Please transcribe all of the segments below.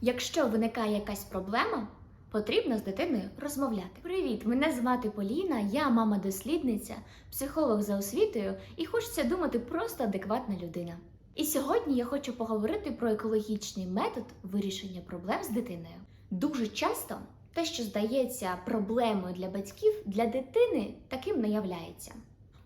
Якщо виникає якась проблема, потрібно з дитиною розмовляти. Привіт, мене звати Поліна, я мама-дослідниця, психолог за освітою і хочеться думати просто адекватна людина. І сьогодні я хочу поговорити про екологічний метод вирішення проблем з дитиною. Дуже часто те, що здається проблемою для батьків, для дитини таким не являється.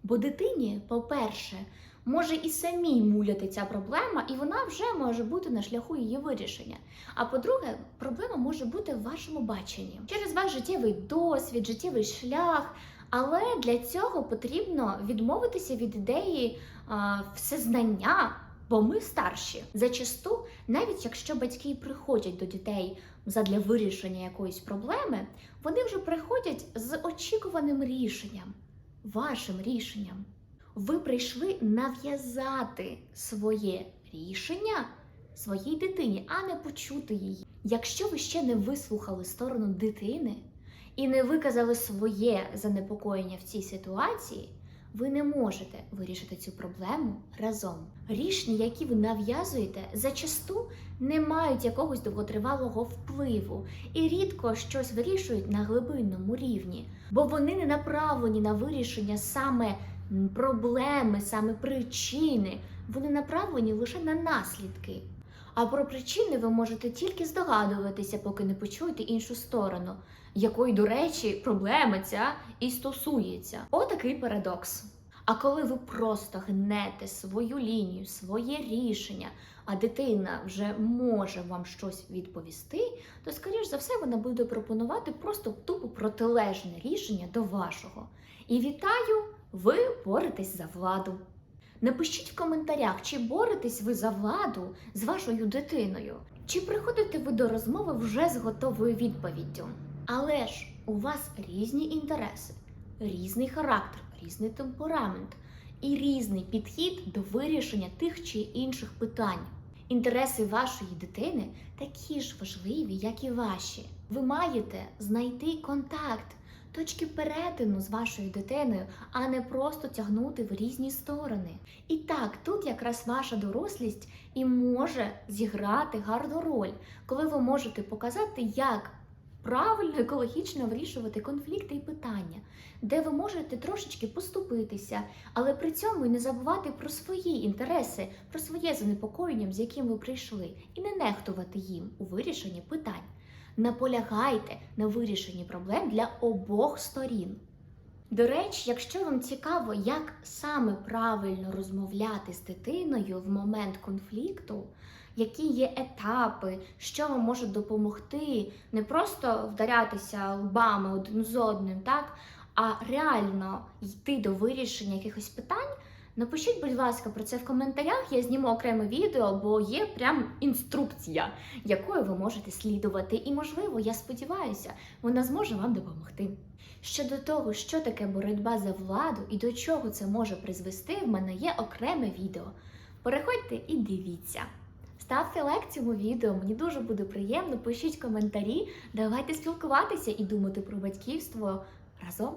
Бо дитині, по-перше, може і самій муляти ця проблема, і вона вже може бути на шляху її вирішення. А по-друге, проблема може бути в вашому баченні через ваш життєвий досвід, життєвий шлях. Але для цього потрібно відмовитися від ідеї а, всезнання, бо ми старші. Зачасту, навіть якщо батьки приходять до дітей задля вирішення якоїсь проблеми, вони вже приходять з очікуваним рішенням, вашим рішенням. Ви прийшли нав'язати своє рішення своїй дитині, а не почути її. Якщо ви ще не вислухали сторону дитини і не виказали своє занепокоєння в цій ситуації, ви не можете вирішити цю проблему разом. Рішення, які ви нав'язуєте, зачасту не мають якогось довготривалого впливу і рідко щось вирішують на глибинному рівні, бо вони не направлені на вирішення саме проблеми, саме причини. Вони направлені лише на наслідки. А про причини ви можете тільки здогадуватися, поки не почуєте іншу сторону, якої, до речі, проблема ця і стосується. Отакий парадокс. А коли ви просто гнете свою лінію, своє рішення, а дитина вже може вам щось відповісти, то, скоріш за все, вона буде пропонувати просто тупо протилежне рішення до вашого. І вітаю, ви боретесь за владу. Напишіть в коментарях, чи боретесь ви за владу з вашою дитиною, чи приходите ви до розмови вже з готовою відповіддю. Але ж у вас різні інтереси, різний характер, різний темперамент і різний підхід до вирішення тих чи інших питань. Інтереси вашої дитини такі ж важливі, як і ваші. Ви маєте знайти контакт, точки перетину з вашою дитиною, а не просто тягнути в різні сторони. І так, тут якраз ваша дорослість і може зіграти гарну роль, коли ви можете показати, як правильно екологічно вирішувати конфлікти і питання, де ви можете трошечки поступитися, але при цьому і не забувати про свої інтереси, про своє занепокоєння, з яким ви прийшли, і не нехтувати їм у вирішенні питань. Наполягайте на вирішенні проблем для обох сторін. До речі, якщо вам цікаво, як саме правильно розмовляти з дитиною в момент конфлікту, які є етапи, що вам може допомогти, не просто вдарятися лбами один з одним, так, а реально йти до вирішення якихось питань. Напишіть, будь ласка, про це в коментарях. Я зніму окреме відео, бо є прям інструкція, якою ви можете слідувати. І, можливо, я сподіваюся, вона зможе вам допомогти. Щодо того, що таке боротьба за владу і до чого це може призвести, в мене є окреме відео. Переходьте і дивіться. Ставте лайк цьому відео, мені дуже буде приємно. Пишіть коментарі, давайте спілкуватися і думати про батьківство разом.